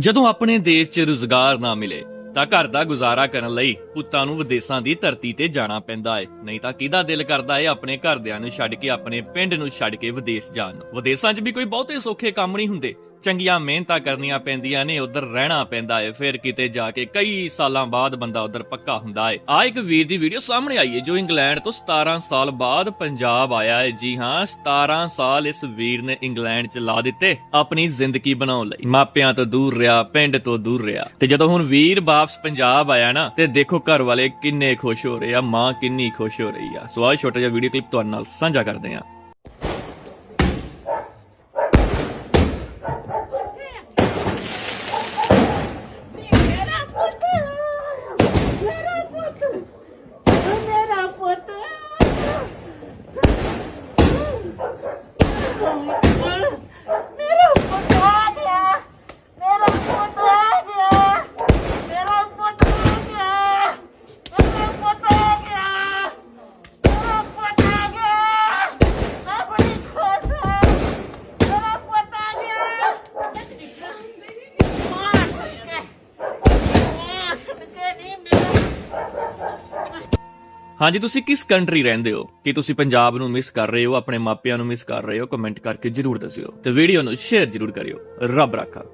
ਜਦੋਂ ਆਪਣੇ ਦੇਸ਼ 'ਚ ਰੁਜ਼ਗਾਰ ਨਾ ਮਿਲੇ, ਤਾਂ ਘਰ ਦਾ ਗੁਜ਼ਾਰਾ ਕਰਨ ਲਈ ਪੁੱਤਾਂ ਨੂੰ ਵਿਦੇਸ਼ਾਂ ਦੀ ਧਰਤੀ ਤੇ ਜਾਣਾ ਪੈਂਦਾ ਹੈ ਨਹੀਂ ਤਾਂ ਕਿਹਦਾ ਦਿਲ ਕਰਦਾ ਹੈ ਆਪਣੇ ਘਰਦਿਆਂ ਨੂੰ ਛੱਡ ਕੇ, ਆਪਣੇ ਪਿੰਡ ਨੂੰ ਛੱਡ ਕੇ ਵਿਦੇਸ਼ ਜਾਣ ਨੂੰ? ਵਿਦੇਸ਼ਾਂ 'ਚ ਵੀ ਕੋਈ ਬਹੁਤੇ ਸੌਖੇ ਕੰਮ ਨਹੀਂ ਹੁੰਦੇ। ਚੰਗੀਆਂ ਮਿਹਨਤਾਂ ਕਰਨੀਆਂ ਪੈਂਦੀਆਂ ਨੇ, ਉਧਰ ਰਹਿਣਾ ਪੈਂਦਾ ਹੈ ਫਿਰ ਕਿਤੇ ਜਾ ਕੇ ਕਈ ਸਾਲਾਂ ਬਾਅਦ ਬੰਦਾ ਉਧਰ ਪੱਕਾ ਹੁੰਦਾ ਹੈ ਆ ਇੱਕ ਵੀਰ ਦੀ ਵੀਡੀਓ ਸਾਹਮਣੇ ਆਈ ਹੈ ਜੋ ਇੰਗਲੈਂਡ ਤੋਂ 17 ਸਾਲ ਬਾਅਦ ਪੰਜਾਬ ਆਇਆ ਹੈ ਜੀ ਹਾਂ 17 ਸਾਲ ਇਸ ਵੀਰ ਨੇ ਇੰਗਲੈਂਡ 'ਚ ਲਾ ਦਿੱਤੇ ਆਪਣੀ ਜ਼ਿੰਦਗੀ ਬਣਾਉਣ ਲਈ। ਮਾਪਿਆਂ ਤੋਂ ਦੂਰ ਰਿਹਾ, ਪਿੰਡ ਤੋਂ ਦੂਰ ਰਿਹਾ। ਤੇ ਜਦੋਂ ਹੁਣ ਵੀਰ ਵਾਪਸ ਪੰਜਾਬ ਆਇਆ ਨਾ, ਤੇ ਦੇਖੋ ਘਰ ਵਾਲੇ ਕਿੰਨੇ ਖੁਸ਼ ਹੋ ਰਹੇ ਆ, ਮਾਂ ਕਿੰਨੀ ਖੁਸ਼ ਹੋ ਰਹੀ ਆ। ਸੋ ਆਹ ਛੋਟਾ ਜਿਹਾ ਵੀਡੀਓ ਕਲਿੱਪ ਤੁਹਾਡੇ ਨਾਲ ਸਾਂਝਾ ਕਰਦੇ ਆ Yeah. ਹਾਂਜੀ, ਤੁਸੀਂ ਕਿਸ ਕੰਟਰੀ ਰਹਿੰਦੇ ਹੋ? ਕੀ ਤੁਸੀਂ ਪੰਜਾਬ ਨੂੰ ਮਿਸ ਕਰ ਰਹੇ ਹੋ? ਆਪਣੇ ਮਾਪਿਆਂ ਨੂੰ ਮਿਸ ਕਰ ਰਹੇ ਹੋ? ਕਮੈਂਟ ਕਰਕੇ ਜਰੂਰ ਦੱਸਿਓ ਤੇ ਵੀਡੀਓ ਨੂੰ ਸ਼ੇਅਰ ਜਰੂਰ ਕਰਿਓ। ਰੱਬ ਰਾਖਾ।